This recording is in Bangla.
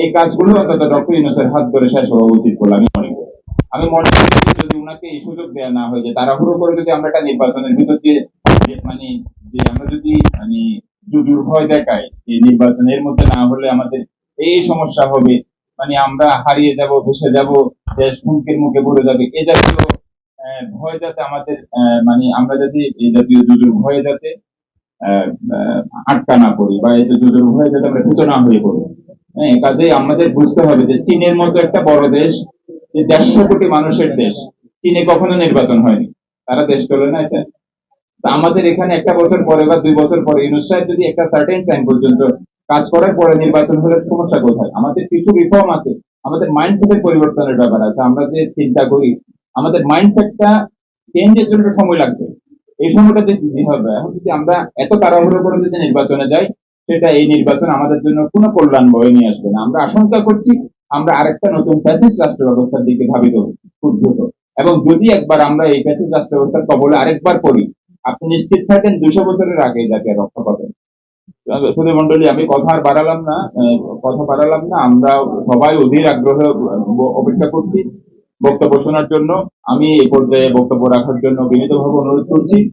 এই কাজগুলো অন্তত ডক্টর ইউনুসের হাত ধরে শেষ হওয়া উচিত বলে আমি মনে করি। আমি মনে করি যে যদি ওনাকে এই সুযোগ দেওয়া না হয় যে তাড়াহুড়ো করে যদি আমরা একটা নির্বাচনের ভিতর দিয়ে মানে যে আমরা যদি মানে জুজুর ভয় দেখাই এই নির্বাচনের মধ্যে না হলে আমাদের এই সমস্যা হবে মানে আমরা হারিয়ে যাব, ভেসে যাব, দেশ হুমকির মুখে পড়ে যাবে, এ জাতীয় ভয় যাতে আমাদের মানে আমরা যদি এই জাতীয় জুজুর ভয়ে যাতে আটকা না পড়ি বা এই যে জুজুর ভয়ে যাতে আমরা ভীত না হয়ে পড়ি। হ্যাঁ কাজে আমাদের বুঝতে হবে যে চীনের মতো একটা বড় দেশ যে দেড়শো কোটি মানুষের দেশ, চীনে কখনো নির্বাচন হয়নি। তারা দেশ চলে না এটা। আমাদের এখানে একটা বছর পরে বা দুই বছর পরে ইউনুস যদি একটা সার্টেন টাইম পর্যন্ত কাজ করার পরে নির্বাচন হলে সমস্যা কোথায়? আমাদের কিছু রিফর্ম আছে। আমাদের মাইন্ডসেটের পরিবর্তনের ব্যাপার আছে। আমরা যে চিন্তা করি, আমাদের মাইন্ডসেটটা চেঞ্জের জন্য সময় লাগবে। এই সময়টাতে কি হবে। এখন যদি আমরা এত তাড়াহুড়ো করে যদি নির্বাচনে যাই সেটা এই নির্বাচন আমাদের জন্য কোনো কল্যাণ বয়ে নিয়ে আসবে না। আমরা আশঙ্কা করছি, আমরা আরেকটা নতুন ফ্যাসিস্ট রাষ্ট্র ব্যবস্থার দিকে ধাবিত, উদ্ভূত। এবং যদি একবার আমরা এই ফ্যাসিস্ট রাষ্ট্র ব্যবস্থার কবলে আরেকবার পড়ি, আপনি নিশ্চিত থাকেন দুশো বছরের আগে যাকে রক্ষা পাবেন। মন্ডলী আমি কথা আর বাড়ালাম না কথা বাড়ালাম না, আমরা সবাই অধীর আগ্রহে অপেক্ষা করছি, বক্তব্য শোনার জন্য। আমি এই পর্যায়ে বক্তব্য রাখার জন্য বিনীতভাবে অনুরোধ করছি।